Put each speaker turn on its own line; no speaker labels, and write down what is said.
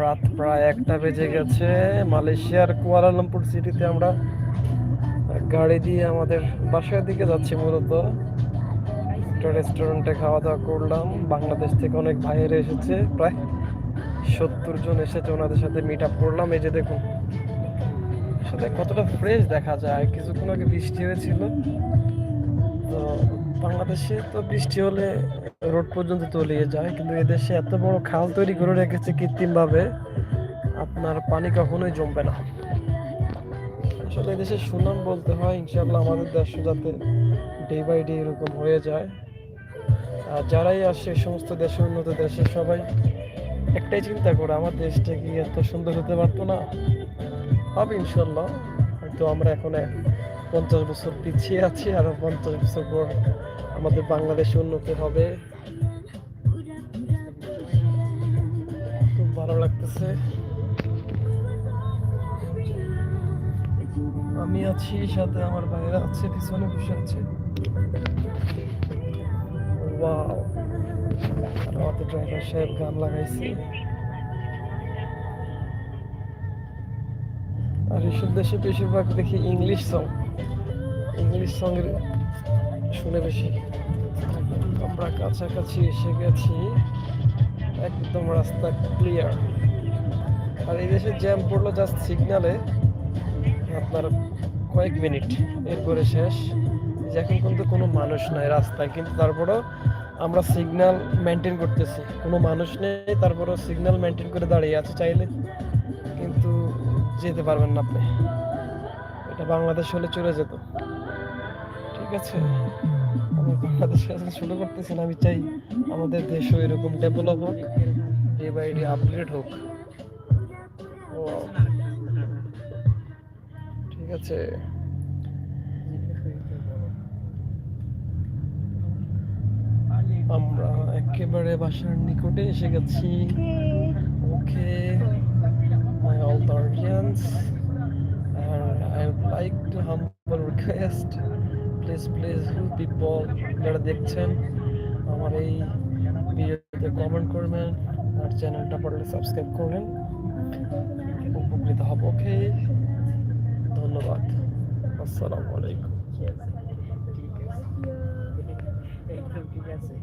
রাত প্রায় একটা বেজে গেছে। মালয়েশিয়ার কুয়ালালামপুর সিটিতে আমরা গাড়ি দিয়ে আমাদের বাসার দিকে যাচ্ছি মূলত। একটা রেস্টুরেন্টে খাওয়া দাওয়া করলাম। বাংলাদেশ থেকে অনেক ভাইয়েরা এসেছে। প্রায় সত্তর জন এসেছে ওনাদের সাথে মিট আপ করলাম। এই যে দেখুন, সাথে কতটা ফ্রেশ দেখা যায়। কিছুক্ষণ আগে বৃষ্টি হয়েছিল। তো বাংলাদেশে তো বৃষ্টি হলে রোড পর্যন্ত তলিয়ে যায়, কিন্তু এদেশে এত বড় খাল তৈরি করে রেখেছে কৃত্রিমভাবে, আপনার পানি কখনোই জমবে না। আসলে এদেশে সুনাম বলতে হয় ইনশাল্লাহ আমাদের দেশ যাতে ডে বাই ডে এরকম হয়ে যায়। আর যারাই আসে, সমস্ত দেশে উন্নত দেশে, সবাই একটাই চিন্তা করে, আমার দেশটা কি এত সুন্দর হতে পারতো না? হবে ইনশাল্লাহ হয়তো আমরা এখন পঞ্চাশ বছর পিছিয়ে আছি, আর পঞ্চাশ বছর পর আমাদের বাংলাদেশ উন্নতি হবে। খুব ভালো লাগতেছে। আমি আছি, সাথে আমার ভাইয়েরা আছে, পিছনে বসে আছে। আমাদের ড্রাইভার সাহেব গান লাগাইছে। আর এসব দেশে বেশিরভাগ দেখি ইংলিশ সং ইংলিশ সঙ্গের শুনে বেশি আমরা কাছাকাছি এসে গেছি। একদম রাস্তা ক্লিয়ার আর এই দেশে জ্যাম পড়ল জাস্ট সিগনালে আপনার কয়েক মিনিট, এরপরে শেষ। যে এখন কিন্তু কোনো মানুষ নাই রাস্তায়, কিন্তু তারপরেও আমরা সিগন্যাল মেনটেন করতেছি। কোনো মানুষ নেই, তারপরেও সিগন্যাল মেনটেন করে দাঁড়িয়ে আছে চাইলে। কিন্তু যেতে পারবেন না আপনি। এটা বাংলাদেশ হলে চলে যেত। ঠিক আছে আমি বাংলাদেশে এখন শুরু করতেছি না আমি চাই আমাদের দেশও এরকম ডেভেলপ হোক ডে বাই ডে আপগ্রেড হোক. ঠিক আছে। আমরা একেবারে বাসার নিকটে এসে গেছি। ওকে my all Dardians and I would like to request please please you যারা দেখছেন, আমার এই ভিডিওতে কমেন্ট করবেন আর চ্যানেলটা পারলে সাবস্ক্রাইব করবেন। উপকৃত হব ওকে ধন্যবাদ। আসসালামু আলাইকুম।
ঠিক আছে।